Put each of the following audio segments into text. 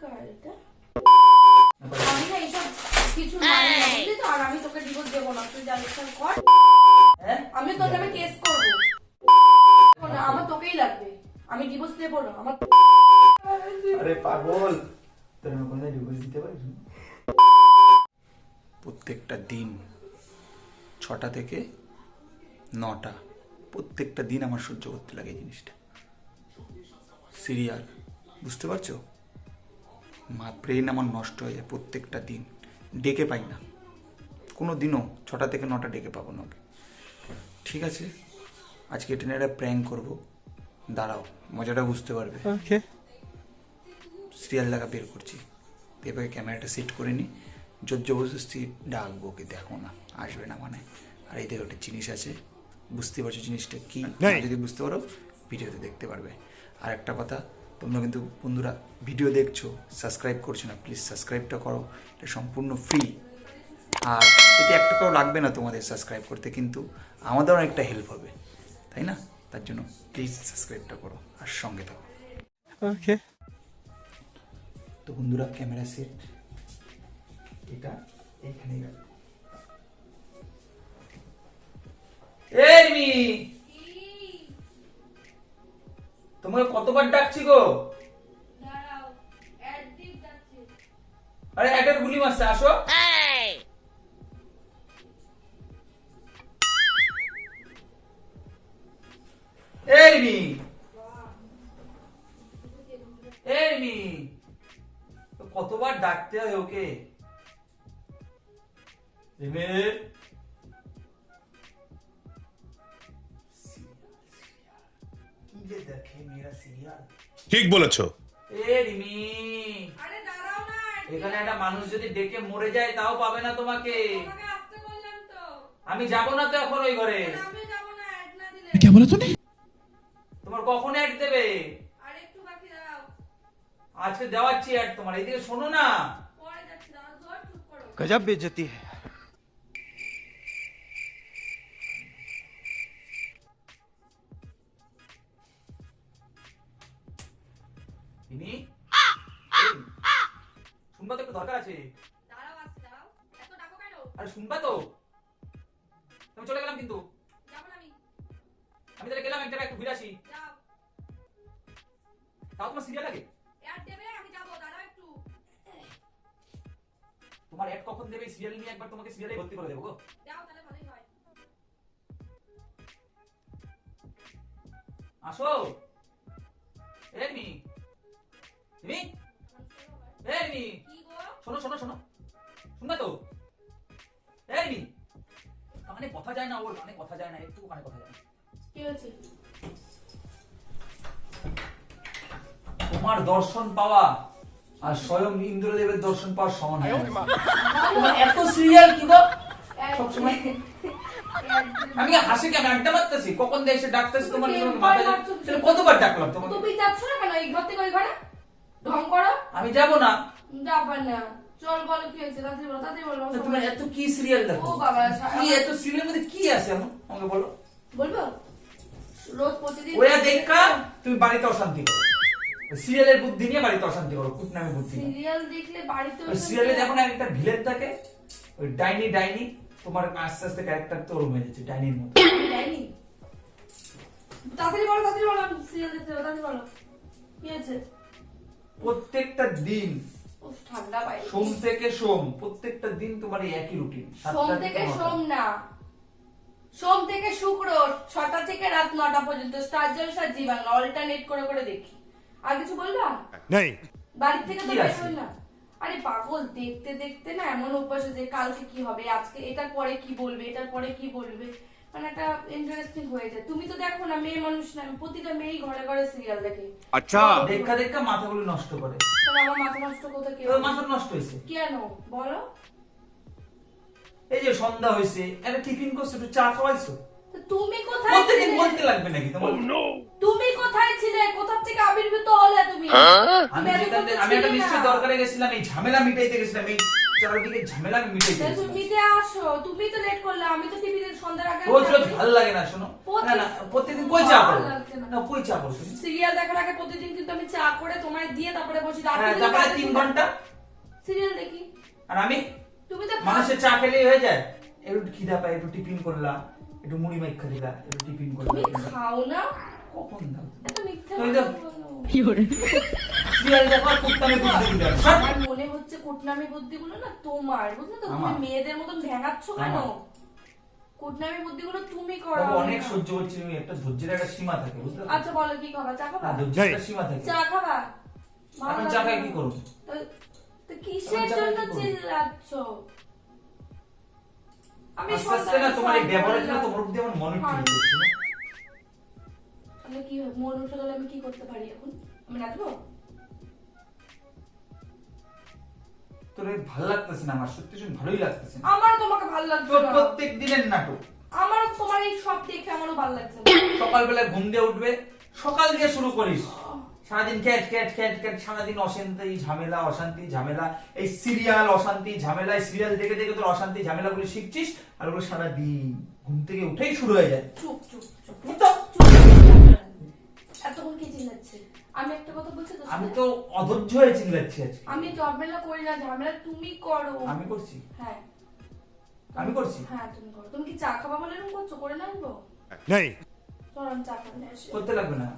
কার এটা আমি না এইসব কিছু মানি না, বুঝলি তো? আর আমি তোকে ডিভোর্স দেবো না তুই যা ইচ্ছা কর। হ্যাঁ? আমি তোর নামে কেস করব। না, আমার তোকেই লাগবে। আমি ডিভোর্স দেবো না আমার আরে পাগল তোর আমি কোনদিন ডিভোর্স দিতে পারিস প্রত্যেকটা দিন ছটা থেকে নটা প্রত্যেকটা দিন আমার সহ্য করতে লাগে এই জিনিসটা। সিরিয়াল বুঝতে পারছ? মা ব্রেন আমার নষ্ট হয়ে যায় প্রত্যেকটা দিন। ডেকে পাই না। কোনো দিনও ছটা থেকে নটা ডেকে পাবো না ওকে। ঠিক আছে? আজকে এটা নিয়ে একটা প্র্যাঙ্ক করব। দাঁড়াও মজাটা বুঝতে পারবে। সিরিয়াল দেখা বের করছি। এভাবে ক্যামেরাটা সেট করে নিই জোর জবরদস্তি ডাকবো ওকে দেখো না আসবে না মানে। আর এদের একটা জিনিস আছে। বুঝতে পারছ জিনিসটা কি? যদি বুঝতে পারো ভিডিওতে দেখতে পারবে। আর একটা কথা তোমরা কিন্তু বন্ধুরা ভিডিও দেখছ সাবস্ক্রাইব করছ না প্লিজ সাবস্ক্রাইবটা করো এটা সম্পূর্ণ ফ্রি আর এতে একটা টাকাও লাগবে না তোমাদের সাবস্ক্রাইব করতে কিন্তু আমাদের অনেকটা হেল্প হবে তাই না? তার জন্য প্লিজ সাবস্ক্রাইবটা করো আর সঙ্গে থাকো। Okay. তো বন্ধুরা ক্যামেরা সেট এটা এখানে তোমাকে কতবার ডাকছি গো? আরে অ্যাডের গুলি মারছে আসো। এই! মি। তো কতবার ডাকতে হয় ওকে? রিমে কি যে দেখে ঠিক বলেছ। এখানে একটা মানুষ যদি ডেকে মরে যায় তাও পাবে না তোমাকে। আমি যাব না তো এখন ওই ঘরে। কে তোমার কখন অ্যাড দেবে? আজকে দেওয়াচ্ছি অ্যাড তোমার। এইদিকে শোনো না। গজব বেজতি হ্যাঁ শুনবা তো একটু দরকার আছে। আরে শুনবা তো। আমি চলে গেলাম কিন্তু। আমি। তাহলে গেলাম একটা একটু ঘুরে আসি। তাও তোমার সিরিয়াল লাগে তোমার কখন দেবে সিরিয়াল নিয়ে একবার তোমাকে সিরিয়ালে ভর্তি করে দেবো গো। আসো। রেমি তুমি? এমনি কি শোনো শোনো শোনো। শুনবা তো? কানে কথা যায় না ওর কানে কথা যায় না একটু কানে কথা যায় না। কি হয়েছে? তোমার দর্শন পাওয়া আর স্বয়ং ইন্দ্রদেবের দর্শন পাওয়ার সমান হয় তোমার এত সিরিয়াল কি গো? সবসময় আমি হাসি কেন? আড্ডা মারতেছি। কখন দেশে ডাকতেছি তোমার কতবার ডাকলাম তোমাকে? তুমি যাচ্ছ না কেন? এই ঘর থেকে ওই ঘরে? ঢং করো। আমি যাব না। যাবার না। চল বলো কি হয়েছে? তাড়াতাড়ি বলো তাড়াতাড়ি বলো তোমার এত কি সিরিয়াল দেখো? ও বাবা, কি এত সিরিয়ালের মধ্যে কি আছে? এমন আমাকে বলো। বলব? রোজ প্রতিদিন ওয়া দেখা তুমি বাড়িতে অশান্তি করো। সিরিয়ালের বুদ্ধি নিয়ে বাড়িতে অশান্তি করো কুট নামে বুদ্ধি সিরিয়াল দেখলে বাড়িতে সিরিয়ালে দেখো না একটা ভিলেন থাকে ওই ডাইনি ডাইনি তোমার আস্তে আস্তে ক্যারেক্টার তো ওরম হয়ে যাচ্ছে ডাইনির মতো। যায়নি তাড়াতাড়ি বলো তাড়াতাড়ি বলো সিরিয়াল দেখতে তাড়াতাড়ি বলো। কি হয়েছে প্রত্যেকটা দিন ঠান্ডা সোম থেকে সোম প্রত্যেকটা দিন তোমার একই রুটিন সোম থেকে সোম না। সোম থেকে শুক্র ছটা থেকে রাত নটা পর্যন্ত star Jalsha Zee Bangla alternate করে করে দেখি। আর কিছু বলবা? नहीं বাড়ি থেকে তো বের হই না। আরে পাগল দেখতে দেখতে না এমন অভ্যাস যে কালকে কি হবে আজকে এটার পরে কি বলবে এটার পরে কি বলবে? মানে একটা ইন্টারেস্টিং হয়ে যায়। তুমি তো দেখো না মেয়ে মানুষ না প্রতিটা মেয়েই ঘরে ঘরে সিরিয়াল দেখে। আচ্ছা। দেখা দেখা মাথাগুলো নষ্ট করে। আমার মাথা নষ্ট কোথা কি মাথা নষ্ট হয়েছে। কেন? বলো। এই যে সন্ধ্যা হয়েছে একটা টিফিন করছ একটু চা খাওয়াইছো। তুমি কোথায় বলতে লাগবে নাকি তোমার? Oh, তুমি কোথায় ছিলে? কোথা থেকে আবির্ভূত হলে তুমি? আমি আমি একটা নিশ্চয় দরকারে গেছিলাম এই ঝামেলা মিটাইতে গেছিলাম এই চারিদিকে ঝামেলা আমি মিটে তা তুমি মিটে আসো তুমি তো লেট করলে আমি তো টিভিতে সন্ধ্যার আগে রোজ রোজ ভালো লাগে না শোনো। না না প্রত্যেকদিন কই চা করো? না। কই চা করো তুমি? সিরিয়াল দেখার আগে প্রতিদিন কিন্তু আমি চা করে তোমায় দিয়ে তারপরে বসি। হ্যাঁ, তারপরে তিন ঘণ্টা? সিরিয়াল দেখি। আর আমি? তুমি তো মানুষের চা খেলেই হয়ে যায়। একটু খিদা পায় একটু টিফিন করলাম একটু মুড়ি মাইখা দিলা একটু টিফিন তুমি করলাম খাও না? কখন দাও তুমি? তো- কথা বলো। সিরিয়াল দেখো আর বুঝতে মনে কুটনামি বুদ্ধিগুলো না তোমার বুঝলে তো? তুমি মেয়েদের মতন ভেঙাচ্ছ কেন? কুটনামি বুদ্ধিগুলো তুমি করো আমি অনেক সহ্য করছি তুমি একটা ধৈর্যের একটা সীমা থাকে বুঝলে আচ্ছা বলো কি খাবা চা খাবা? ধৈর্যের একটা সীমা থাকে। চা খাবা? এখন চা খাই কি করব? তো- তো কিসের জন্য চিল্লাচ্ছ? আমি আস্তে না তোমার এই ব্যবহারের জন্য। তোমার আমার মনে। ঠিক করছে না? তাহলে কি মন উঠে গেলে আমি কি করতে পারি এখন? আমি নাচবো তোর ভালো লাগতেছে না আমার সত্যি সত্যি ভালোই লাগতেছে আমার তোমাকে ভালো লাগছে তোর প্রত্যেক দিনের নাটক। আমার তোমার এই সব দেখে আমারও ভালো লাগছে সকালবেলা ঘুম দিয়ে উঠবে সকাল দিয়ে শুরু করিস। সারাদিন ক্যাট ক্যাট ক্যাট ক্যাট সারাদিন অশান্তি ঝামেলা অশান্তি ঝামেলা। এই সিরিয়াল অশান্তি ঝামেলা সিরিয়াল দেখে দেখে তোর অশান্তি ঝামেলা গুলো শিখছিস আর ওগুলো সারাদিন ঘুম থেকে উঠেই শুরু হয়ে যায়। চুপ। চুপ। চুপ চুপ। এতক্ষণ কি চিল্লাচ্ছে? আমি একটা কথা বলছি আমি তো অধৈর্য হয়ে চিল্লাচ্ছি আজকে। আমি ঝামেলা করি না ঝামেলা তুমি করো। আমি করছি? হ্যাঁ। আমি করছি? হ্যাঁ তুমি করো। তুমি কি চা খাবা বলে এরকম করছ? করে না আনব? नहीं চল চা খাব করতে লাগবে না।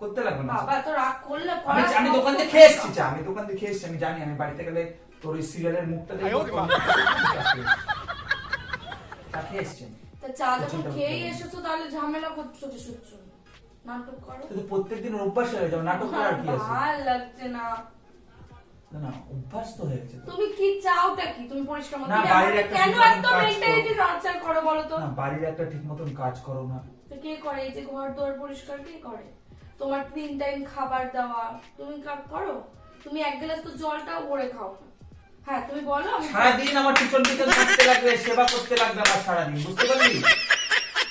করতে লাগবে না। বাবা এত রাগ করলে আমি দোকান থেকে খেয়ে এসেছি চা আমি দোকান থেকে খেয়ে এসেছি আমি জানি আমি বাড়িতে গেলে তোর ওই সিরিয়ালের মুখটা দেখে চা খেয়ে এসেছি। তা চা যখন খেয়েই এসেছ তাহলে ঝামেলা করছ জন্য নাটক করো। প্রত্যেকদিন অভ্যাস হয়ে যাবে নাটক করার কি আছে? লাগছে না। না অভ্যাস তো হয়ে গেছে তুমি কি চাওটা কি? তুমি পরিষ্কার মতো না, আমাকে একটা কেন এত। মেন্টালিটি টর্চার করো বলো তো? না বাড়ির একটা ঠিক মতন কাজ করো না। তো কে করে? এই যে ঘর দুয়ার পরিষ্কার কে করে? তোমার তিন টাইম খাবার দেওয়া তুমি কাজ করো? তুমি এক গ্লাস তো জলটাও ভরে খাও হ্যাঁ তুমি বলো সারাদিন আমার পিছন পিছন করতে লাগবে সেবা করতে লাগবে আমার সারাদিন বুঝতে পারলি?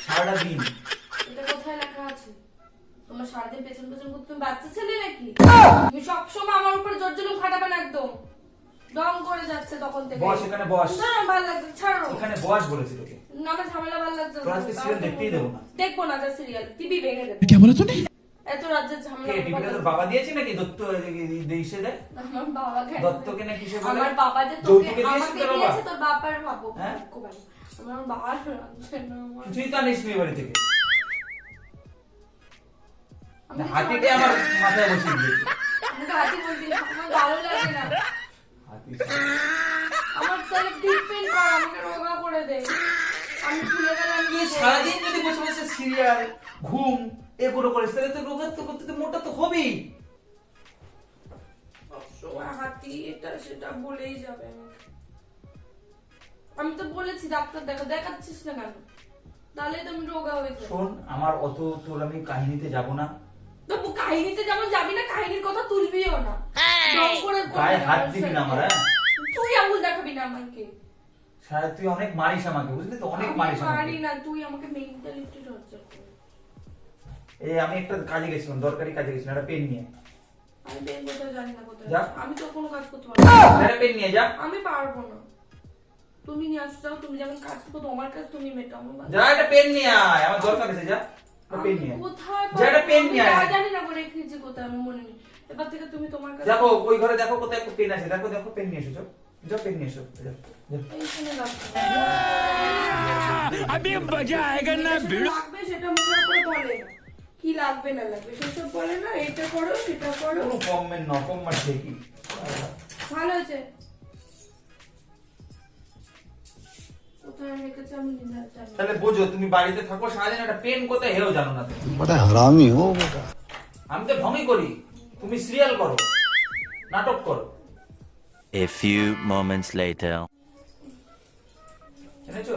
সারাটা দিন এটা কোথায় লেখা আছে তোমার সারাদিন পেছন পেছন করতে তুমি বাচ্চা ছেলে নাকি? তুমি সবসময় আমার উপর জোর জোর খাটাবে না একদম। ডং করে যাচ্ছে তখন থেকে। বস এখানে বস। না ভালো লাগছে ছাড়ো। এখানে বস বলেছি তোকে না আমার ঝামেলা ভালো লাগছে না। সিরিয়াল দেখতেই দেবো না। দেখব না যা সিরিয়াল টিভি ভেঙে দেবে। কি বলে তুমি এত রাজ্যের ঝামেলা কে টিভিটা তোর বাবা দিয়েছে নাকি? দত্ত দেইছে দেয়? আমার বাবা খায় দত্তকে নাকি সে বলে? আমার বাবা যে তোকে আমাকে দিয়েছে তোর বাবার ভাবো হ্যাঁ? আমার বাবা তুই তো আনিস নি বাড়ি থেকে। আমি আমার মাথায় বসিয়ে দিয়েছে। হাতি বলবি আমার ভালো লাগে না। হাতি। আমার তাহলে ট্রিটমেন্ট কর আমাকে রোগা করে দে আমি খুলে গেলে কি সারাদিন যদি বসে বসে সিরিয়াল ঘুম এগুলো তাহলে তো রোগা তো করতে মোটা তো হবেই। সবসময় হাতি এটা সেটা বলেই যাবে আমি তো বলেছি ডাক্তার দেখা দেখাচ্ছিস না কেন? তাহলে তো আমি রোগা হয়ে শোন আমার অত তোর আমি কাহিনীতে যাব না। তো কাহিনীতে যেমন যাবি না কাহিনীর কথা তুলবিও না। গায়ে হাত দিবি না আমার হ্যাঁ? তুই আঙুল দেখাবি না আমাকে। সারা তুই অনেক মারিস আমাকে বুঝলি তো? অনেক মারিস আমাকে। না তুই আমাকে মেন্টালিটি টর্চার করিস এই আমি একটা কাজে গেছিলাম দরকারি কাজে গেছিলাম একটা পেন নিয়ে। আমি পেন কোথায় জানি না কোথায় যা। আমি তো কোনো কাজ করতে পারব না। পেন নিয়ে যা। আমি পারব না। তুমি নিয়ে আসতে চাও তুমি যেমন কাজ করো তোমার কাজ তুমি মেটাও যা একটা পেন নিয়ে আয় আমার দরকার আছে যা। পেন নিয়ে আয়। কোথায় যা একটা পেন আমি নিয়ে আয়। যা জানি না করে রেখেছি কোথায় আমি মনে নেই এবার থেকে তুমি তোমার কাছে দেখো ওই ঘরে দেখো কোথায় একটা পেন আছে দেখো দেখো পেন নিয়ে এসো যাও। যা পেন নিয়ে এসো যা, যা। এইখানে রাখো। अभी मजा आएगा ना যেটা লাগবে সেটা মুখের উপরে বলে না। কি লাগবে না লাগবে সেসব বলে না এটা করো সেটা করো কোনো কমেন্ট ন কম মার কি ভালো হয়েছে তাহলে বোঝো তুমি বাড়িতে থাকো সারাদিন একটা পেন কোথায় হেও জানো না বড় হারামি হো আমি তো ভঙ্গি করি তুমি সিরিয়াল করো নাটক করো। A few moments later. এনেছো?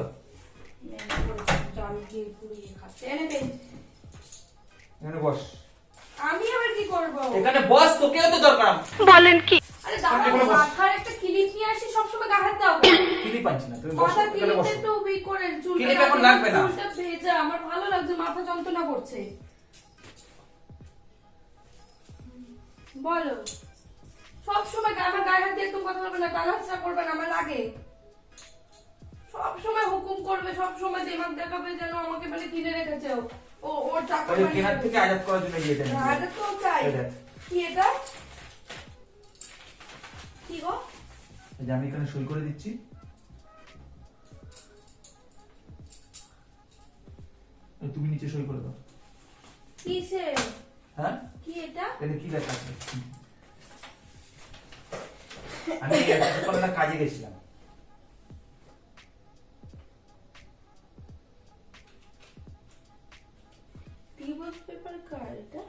এখানে বস। আমি আবার কি করব? এখানে বস তোকেও তো দরকার। বলেন কি? আরে দাদা মাথার একটা ক্লিপ নিয়ে আসি সবসময় গা হাত দাও কিনি পাচ্ছি না তুমি বসো এখানে বসো। একটু বি করে চুলটা ক্লিপ এখন লাগবে না। চুলটা ভেজা আমার ভালো লাগছে মাথা যন্ত্রণা করছে। বলো সব আমার গায়ে হাত দিয়ে একদম কথা বলবে না টানাহাসা করবে না আমার লাগে। সব সময় হুকুম করবে সব সময় দিমাগ দেখাবে যেন আমাকে বলে কিনে রেখেছে ও। ওর টাকা থেকে আজাদ করার জন্য ইয়ে দেন আরে তো চাই। কি এটা? কি গো? যে আমি এখানে সই করে দিচ্ছি। এই তুমি নিচে সই করে দাও। কিসে? হ্যাঁ? কি এটা? এটা কি লেখা আছে? আমি এই সকালবেলা কাজে গেছিলাম। ডিভোর্স পেপার কার এটা?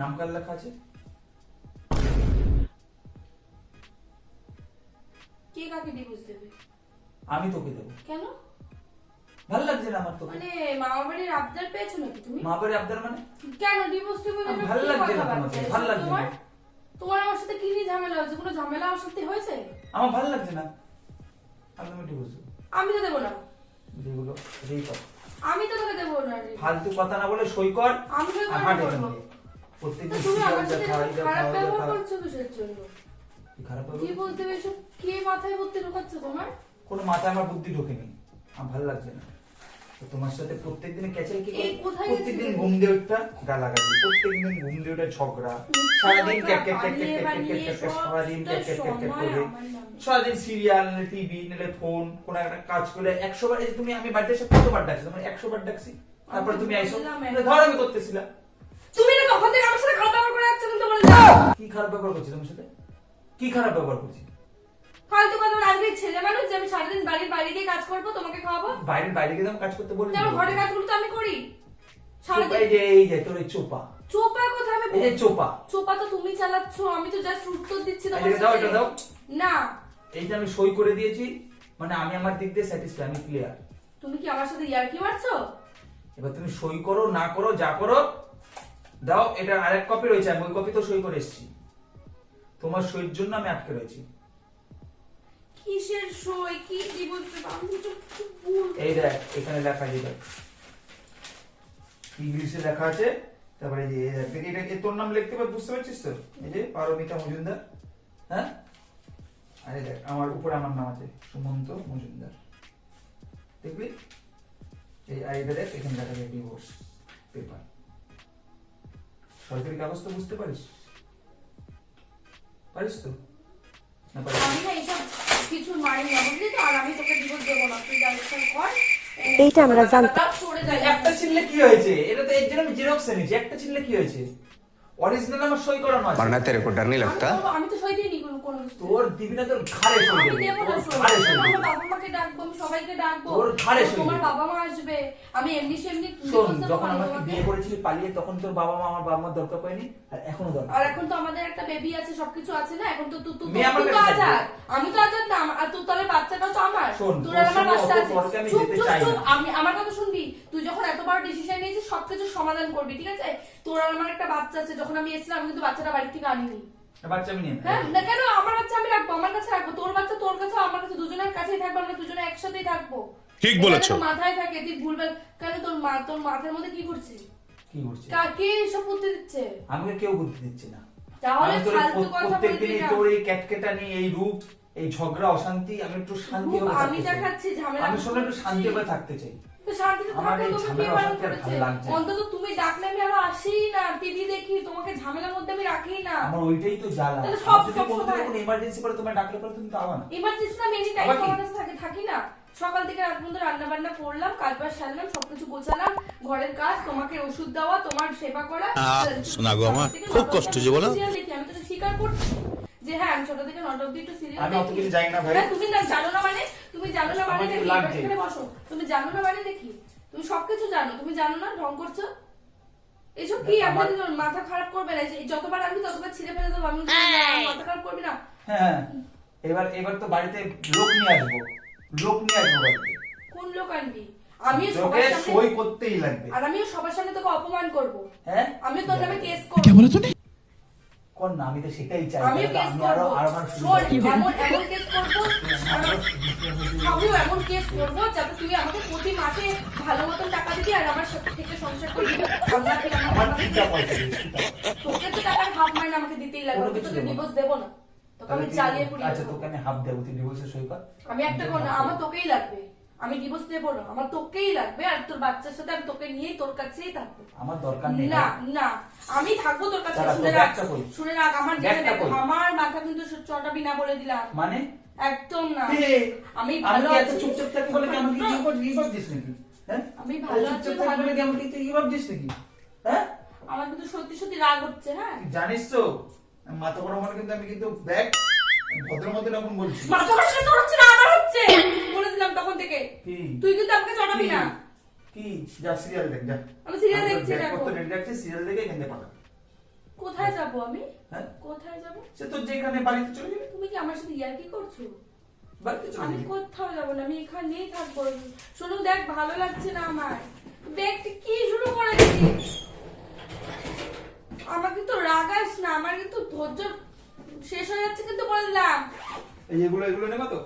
নাম কার লেখা আছে? কে কাকে ডিভোর্স দেবে? আমি তোকে দেবো। কেন? ভালো লাগছে না আমার তোকে। মানে মামা বাড়ির আবদার পেয়েছ নাকি তুমি? মা বাড়ি আবদার মানে? কেন ডিভোর্স আমার ভালো লাগছে না তোমাকে, ভালো লাগছে না। তোমার আমার সাথে কি নিয়ে ঝামেলা হয়েছে? কোনো ঝামেলা আমার সাথে হয়েছে? আমার ভালো লাগছে না। আমি তোমাকে বুঝব আমি তো দেবো না। যেগুলো এটাই কর। আমি তো তোকে দেবো না। ফালতু কথা না বলে সই কর আমি তো করব। প্রত্যেকদিন তুমি আমার সাথে খারাপ ব্যবহার। করছ কিসের জন্য? খারাপ কি বলতে হবে এসব মাথায় বুদ্ধি ঢোকাচ্ছে তোমার? কোনো মাথায় আমার বুদ্ধি ঢোকেনি। আমার ভালো লাগছে না। তো তোমার সাথে প্রত্যেকদিন ক্যাচে কি প্রত্যেকদিন ঘুম দিয়ে উঠটা গালাগালি প্রত্যেকদিন ঘুম দিয়ে উঠে ঝগড়া সারাদিন ক্যাট ক্যাট ক্যাট ক্যাট ক্যাট ক্যাট ক্যাট ক্যাট সারাদিন ক্যাট ক্যাট ক্যাট ক্যাট করে। সারাদিন সিরিয়াল টিভি নিলে ফোন কোন একটা কাজ করে একশো বার তুমি আমি বাড়িতে এসে কতবার ডাকছি? তোমার একশো বার ডাকছি। তারপরে তুমি আইসো। ধর আমি করতেছিলাম। তুমি না কখন থেকে আমার সাথে খারাপ ব্যবহার করে যাচ্ছ কিন্তু বলে কি খারাপ ব্যবহার করছি তোমার সাথে? কি খারাপ ব্যবহার করছি? ফালতু কথা আজকে ছেলে মানুষ যে আমি সারাদিন বাড়ির বাইরে গিয়ে কাজ করব তোমাকে খাওয়াবো? বাইরের বাইরে গিয়ে তো আমি কাজ করতে বলি যেমন ঘরের কাজগুলো তো আমি করি। এই সারাদিন যে এই যে তোর এই চোপা। চোপা কথা আমি এই যে চোপা। চোপা তো তুমি চালাচ্ছ আমি তো জাস্ট উত্তর দিচ্ছি তোমার এই দাও, এটা দাও। না। এইটা আমি সই করে দিয়েছি মানে আমি আমার দিক দিয়ে স্যাটিসফাই আমি ক্লিয়ার তুমি কি আমার সাথে ইয়ার্কি মারছো? এবার তুমি সই করো না করো যা করো দাও এটা আরেক কপি রয়েছে আমি ওই কপি তো সই করে এসেছি। তোমার সইয়ের জন্য আমি আটকে রয়েছি। কিসের সই? কি বলতে আমি তো এই দেখ এখানে লেখা আছে দেখ। ইংলিশে লেখা আছে তারপরে এই যে এটা কি তোর নাম লিখতে পার বুঝতে পারছিস তো? এই যে পারমিতা মজুমদার হ্যাঁ? আরে দেখ আমার উপরে আমার নাম আছে সুমন্ত মজুমদার। দেখবি? এই এটা দেখ এখানে লেখা আছে ডিভোর্স পেপার সরকারি কাগজ তো বুঝতে পারিস? পারিস তো? এইটা আমরা জানতাম। একটা ছিনলে কি হয়েছে? এটা তো এর জন্য আমি জেরক্স এনেছি। একটা ছিনলে কি হয়েছে? অরিজিনাল আমার সই করানো আছে। মানে তেরে কো আমি তো সই দিই তোর দিবি তোর ঘাড়ে সই আমি দেবে দেবো না তোর সই। ঘাড়ে সই আমার বাবা মাকে ডাকবো আমি সবাইকে ডাকবো। তোর ঘাড়ে সই তোমার বাবা মা আসবে। আমি এমনি সেমনি শোন যখন আমাকে বিয়ে করেছিলি পালিয়ে তখন তোর বাবা মা আমার বাবা মার দরকার পায়নি আর এখনও দরকার আর এখন তো আমাদের একটা বেবি আছে সবকিছু আছে না? এখন তো তুই তুই মেয়ে আমার তুই তো আজাদ। আমি তো আজাদ না আর তুই তাহলে বাচ্চাটা তো আমার। তোর আর আমার বাচ্চা আছে। আমি চুপ। চুপ, আমার কথা শুনবি? তুই যখন এত বড় ডিসিশন নিয়েছিস সবকিছু সমাধান করবি ঠিক আছে? তোর আর আমার একটা বাচ্চা আছে যখন আমি এসেছিলাম আমি কিন্তু বাচ্চাটা বাড়ি থেকে আনিনি। বাচ্চা আমি নিয়ে হ্যাঁ না কেন? আমার বাচ্চা আমি রাখব আমার কাছে রাখব। তোর বাচ্চা তোর কাছে আমার কাছে দুজনের কাছেই থাকব আমরা দুজনে একসাথেই থাকব। ঠিক বলেছ। মাথায় থাকে তুই ভুলবে কেন তোর মা তোর মাথার মধ্যে কি করছিস কি করছে কা- এসব করতে দিচ্ছে? আমাকে কেউ দিচ্ছে না। তাহলে ফালতু কথা প্রত্যেকদিন বলবি না। তোর এই ক্যাটকেটানি এই রূপ এই ঝগড়া অশান্তি আমি একটু শান্তি আমি দেখাচ্ছি, ঝামেলা আমি শুনে একটু শান্তি থাকতে চাই। অন্তত তুমি ডাকলে আমি আরও আসি না টিভি দেখি তোমাকে ঝামেলার মধ্যে আমি রাখি না। আমার ওইটাই তো জ্বালা। সব- যদি কোনো ইমার্জেন্সি করে তোমার ডাকলে পরে তুমি তো আবা না। ইমার্জেন্সি না মেনি টাইম তোমার কাছে থাকে থাকি না। সকাল থেকে রাত পর্যন্ত রান্না বান্না করলাম কাজ বাজ সারলাম সবকিছু গোছালাম ঘরের কাজ তোমাকে ওষুধ দেওয়া তোমার সেবা করা। শোনা গো আমার, খুব কষ্ট যে বলো। আমি তো স্বীকার করছি। যে হ্যাঁ আমি ছোট থেকে নট অব্দি একটু সিরিয়াল আমি অত কিছু জানি না ভাই। হ্যাঁ, তুমি না জানো না মানে তুমি জানো না মানে দেখি এখানে বসো। তুমি জানো না মানে দেখি। তুমি সবকিছু জানো তুমি জানো না ঢং করছ? এসব কি? আপনি মাথা খারাপ করবে না। এই যতবার আমি ততবার ছিঁড়ে ফেলে দেবো আমি মাথা খারাপ করবি না। হ্যাঁ এবার এবার তো বাড়িতে লোক নিয়ে আসব। লোক নিয়ে আসব বাড়িতে। কোন লোক আনবি? আমিও তোকে সবার সামনে সই করতেই লাগবে। আর আমিও সবার সামনে তোকে অপমান করব। হ্যাঁ? আমিও তোর নামে কেস করব। না আমি তো সেটাই চাই আমি আরও আর আমার এমন এমন কেস করব আমিও এমন কেস করব যাতে তুই আমাকে প্রতি মাসে ভালো মতন টাকা দিবি আর আমার সাথে থেকে সংসার করবি আমরা কি আমার ঠিকঠাক পয়সা তোকে হাফ মাইনে আমাকে দিতেই লাগবে আমি তোকে দেবো না। ডিভোর্স দেবো না। তোকে আমি চালিয়ে পুড়িয়ে আচ্ছা তোকে আমি হাফ দেবো তুই ডিভোর্সের সই কর। আমি একটা কোন আমার তোকেই লাগবে। আমি ডিভোর্স দেবো না আমার তোকেই লাগবে আর তোর বাচ্চার সাথে আমি তোকে নিয়েই তোর কাছেই থাকব। আমার দরকার নেই না না আমি থাকব তোর কাছে দাঁড়া, শুনে তোর রাখ ব্যাগটা কই? শুনে রাখ আমার জেনে ব্যাগটা দেখ, কই? আমার মাথা কিন্তু চটাবি না বলে দিলাম। মানে? একদম না। এ, আমি ভালো কি এত আছি। চুপচাপ থাকি বলে কি আমাকে ভাবছিস নাকি? হ্যাঁ? আমি এত ভালো আছি, চুপচাপ থাকি বলে কি আমাকে তুই ভাবছিস নাকি? হ্যাঁ? আমার কিন্তু সত্যি সত্যি রাগ হচ্ছে হ্যাঁ। তুই জানিস তো মাথা মানে কিন্তু আমি কিন্তু ব্যাগ ভদ্র মতন এখন মাথা বসে তোর হচ্ছে না আমার হচ্ছে। বলে দিলাম তখন থেকে। তুই কিন্তু আমাকে চটাবি না। কি? যা সিরিয়াল দেখ যা। আমি serial দেখছি ব্যাগ দেখো। পত্র রেডি সিরিয়াল দেখে এখান পাঠা কোথায় যাব আমি? হ্যাঁ? কোথায় যাব? সে তো যেখানে বাড়িতে চলে যাবে। তুমি কি আমার সাথে ইয়ার্কি করছ? আমি কোথাও যাব না আমি এখানেই থাকব। শোনো দেখ ভালো লাগছে না আমার। দেখ কি শুরু করেছিস? আমার কিন্তু রাগাস না আমার কিন্তু ধৈর্য শেষ হয়ে যাচ্ছে কিন্তু বলে দিলাম এই এগুলো এগুলো নেবা তো?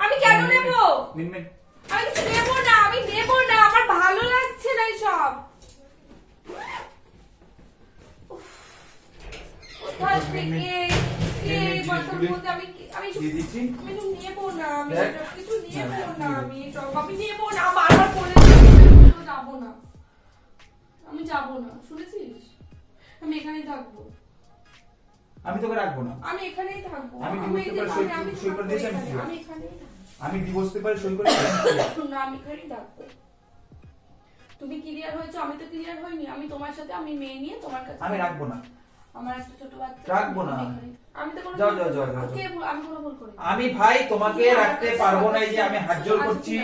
আমি কেন নেব? মিনমিন আমি কিছু নেব না আমি নেব না আমার ভালো লাগছে না সব কোথায় থেকে কে কথার মধ্যে আমি আমি দিচ্ছি। আমি নেব না আমি কিছু নেব না আমি সব আমি নেব না বারবার বলে দিচ্ছি, যাব না। আমি যাব না শুনেছিস? আমি এখানেই থাকব। আমি তোকে রাখব না। আমি এখানেই থাকব। আমি divorce এই সই- সই করে দিয়েছি, আমি এখানেই থাকব। আমি ডিভোর্স পেপারে সই করে। না আমি এখানেই থাকব। তুমি ক্লিয়ার হয়েছো? আমি তো ক্লিয়ার হইনি। আমি তোমার সাথে আমি মেয়ে নিয়ে তোমার কাছে আমি রাখব না। আমার একটা ছোট বাচ্চা। রাখব না। আমি তো কোনো যাও, যাও, যাও, আমি কোনো ভুল করিনি। আমি ভাই তোমাকে রাখতে পারব না এই যে আমি হাত জোর আচ্ছা, করছি।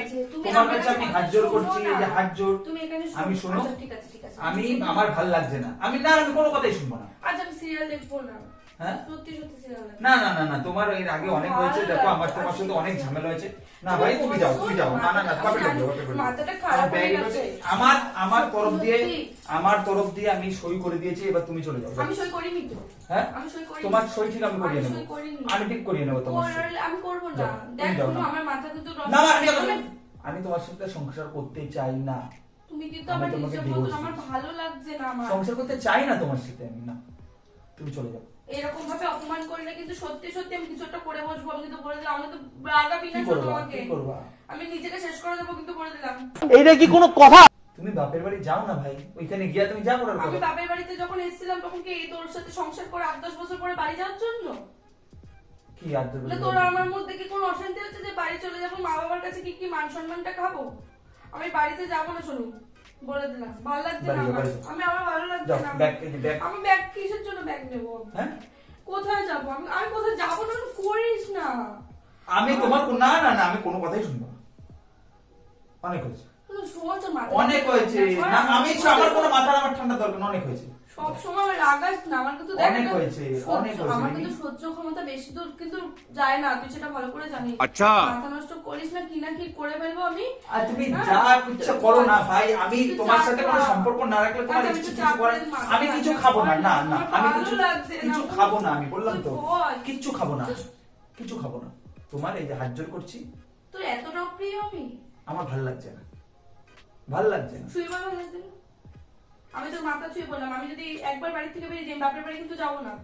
তোমার কাছে আমি হাত জোর করছি এই যে। হাত জোর তুমি এখানে শোনো। আমি শোনো। আচ্ছা, ঠিক আছে ঠিক আছে। আমি আমার ভালো লাগছে না। আমি না আমি কোনো কথাই শুনব না। আচ্ছা আমি সিরিয়াল দেখব না। হ্যাঁ? না না না না তোমার এর আগে অনেক হয়েছে দেখো আমার তোমার সাথে অনেক ঝামেলা হয়েছে। না ভাই তুমি যাও তুমি যাও। না না না খারাপ আমার। আমার তরফ দিয়ে আমার তরফ দিয়ে আমি সই করে দিয়েছি এবার তুমি চলে যাও। আমি সই করিনি তো। হ্যাঁ? আমি সই করিনি। তোমার সই ঠিক আমি করিয়ে নেব। আমি ঠিক করিয়ে নেব তোমার। আমি করব না। দেখ। আমার মাথা কিন্তু না আমি তোমার সাথে সংসার করতে চাই না। তুমি কিন্তু আমার নিজের আমার ভালো লাগছে না আমার। সংসার করতে চাই না তোমার সাথে আমি না। তুমি চলে যাও। এরকম ভাবে অপমান করলে কিন্তু সত্যি সত্যি আমি কিছু একটা করে বসবো আমি কিন্তু বলে দিলাম। আমি তো রাগাবি কি না শোনো আমাকে আমি নিজেকে শেষ করে দেবো কিন্তু বলে দিলাম। এইটা কি কোনো কথা? তুমি বাপের বাড়ি যাও না ভাই ওইখানে গিয়া তুমি যা করার আমি বাপের বাড়িতে যখন এসেছিলাম তখন কি এই তোর সাথে সংসার করে আট দশ বছর পরে বাড়ি যাওয়ার জন্য? কি আদ্র না তোর আমার মধ্যে কি কোনো অশান্তি হচ্ছে যে বাড়ি চলে যাব মা বাবার কাছে কি কি মান সম্মানটা খাব? আমি বাড়িতে যাব না শুনুন বলে দিলাম। ভালো লাগছে না। আমি আমার ভালো লাগছে না আমি ব্যাগ কিসের জন্য ব্যাগ নেব? হ্যাঁ? কোথায় যাব? আমি আমি কোথায় যাব না? করিস না। আমি তোমার না না না আমি কোনো কথাই শুনব না। অনেক হয়েছে। অনেক হয়েছে। না আমি আমার কোনো মাথার আমার ঠান্ডা দরকার অনেক হয়েছে। সব সময় রাগাস না আমার কিন্তু দেখ অনেক হয়েছে, অনেক হয়েছে, আমার কিন্তু সহ্য ক্ষমতা বেশি দূর কিন্তু যায় না তুই সেটা ভালো করে জানিস। আচ্ছা। মাথা নষ্ট করিস না কি না কি করে ফেলব আমি? আর তুমি হ্যাঁ? যা ইচ্ছা করো না ভাই আমি তোমার সাথে কোনো সম্পর্ক না রাখলে তোমার আচ্ছা, ইচ্ছে কিছু করে আমি কিছু খাব না না না আমি কিছু কিছু খাব না আমি বললাম তো। তুই। কিচ্ছু খাব না কিছু খাব না। তোমার এই যে হাত জোর করছি। তোর এতটা প্রিয় আমি? আমার ভালো লাগছে না। ভালো লাগছে না। শুয়ে ভালো লাগছে না? আমি তো মাথা ছুঁয়ে বললাম আমি যদি একবার বাড়ি থেকে বেরিয়ে যাই বাপের বাড়ি কিন্তু যাব না।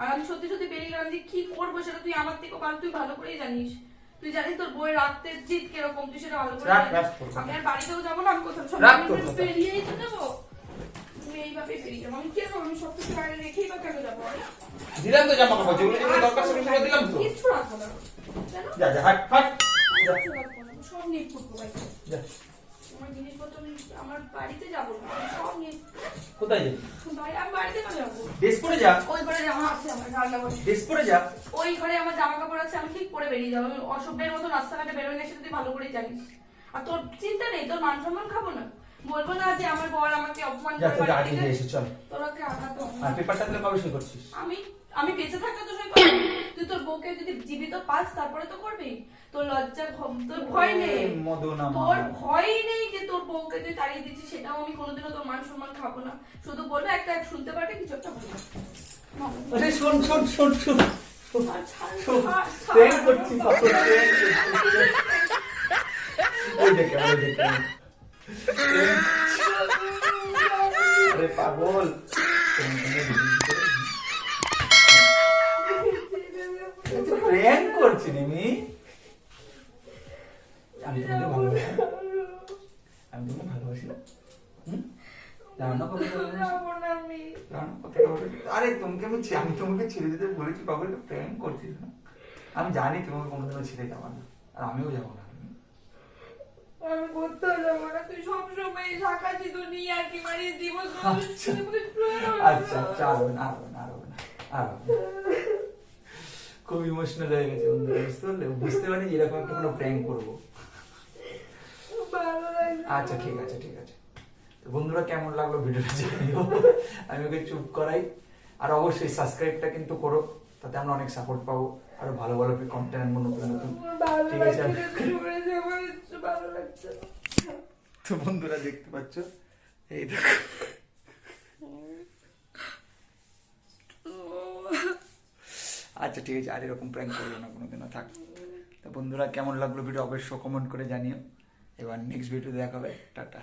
আর আমি সত্যি সত্যি বেরিয়ে গেলাম যে কি করব সেটা তুই আমার থেকে ভালো তুই ভালো করেই জানিস। তুই জানিস তোর রাখতে জিত কীরকম তুই সেটা ভালো করে। আমি আর বাড়িতেও যাব না আমি কোথাও সব। বেরিয়েই তো যাব। এইভাবে বেরিয়ে যাব। আমি কেন আমি সব কিছু বাইরে রেখেই বা কেন যাব? দিলাম তো জামা কাপড় যেগুলো যেগুলো দরকার সেগুলো দিলাম তো। রাখব না। যা যা হাট হাট। সব নিয়ে ফুটবো বাইরে যা। আমার জিনিসপত্র আমার বাড়িতে যাব সব নিয়ে কোথায় যাবি? আমি বাড়িতে যাব। ড্রেস পরে যা। ওই ঘরে জামা আছে আমার করে ড্রেস পরে যা। ওই ঘরে আমার জামা কাপড় আছে আমি ঠিক পরে বেরিয়ে যাব। অসভ্যের মতো রাস্তাঘাটে বেরোয় না সেটা তুই ভালো করেই জানিস। আর তোর চিন্তা নেই তোর মান সম্মান খাব না। বলব না যে আমার বর আমাকে অপমান করে বাড়ি থেকে- এসে চল। তোরা কে আঘাত আর পেপারটা তাহলে কবে সই করছিস? আমি আমি বেঁচে থাকলে তো সই করব। তুই তোর বউকে যদি জীবিত পাস তারপরে তো করবি। তোর লজ্জা তোর ভয় নেই। মদন তোর ভয় নেই যে তোর বউকে তুই তাড়িয়ে দিচ্ছিস সেটাও আমি কোনোদিনও তোর মান সম্মান খাব না। শুধু বলবে একটা শুনতে পারবে কিছু একটা বলবে। আরে শোন শোন শোন শোন। ট্রেন করছি কত ট্রেন করছি। ওই দেখে ওই দেখে। আরে পাগল প্র্যাঙ্ক করছি রিমি আমি তোমাকে ভালোবাসি আমি তোমাকে ভালোবাসি না আরে তোমাকে আমি আমি তোমাকে ছেড়ে দিতে বলেছি পাগল প্র্যাঙ্ক করছিস না আমি জানি তোমাকে কোনোদিনও ছেড়ে যাব না আর আমিও যাব না আমি কোথাও যাব না তুই সবসময় শাকাছি তো নিয়ে আর কি মারিয়ে দিব আচ্ছা। আচ্ছা আর না আর না আর না আর খুব ইমোশনাল হয়ে গেছে বন্ধুরা বুঝতে পারলে? বুঝতে পারি এরকম একটা কোনো প্র্যাঙ্ক করব। আচ্ছা ঠিক আছে ঠিক আছে। তো বন্ধুরা কেমন লাগল ভিডিওটা জানিও? আমি ওকে চুপ করাই। আর অবশ্যই সাবস্ক্রাইবটা কিন্তু করো তাতে আমরা অনেক সাপোর্ট পাবো। আরও ভালো ভালো কন্টেন্ট আনব নতুন নতুন। ঠিক আছে। তো বন্ধুরা দেখতে পাচ্ছ এই দেখো। আচ্ছা ঠিক আছে আর এরকম প্র্যাঙ্ক করব না কোনোদিনও থাক। তো বন্ধুরা কেমন লাগল ভিডিও অবশ্যই কমেন্ট করে জানিও। এবার নেক্সট ভিডিও দেখাবে টাটা।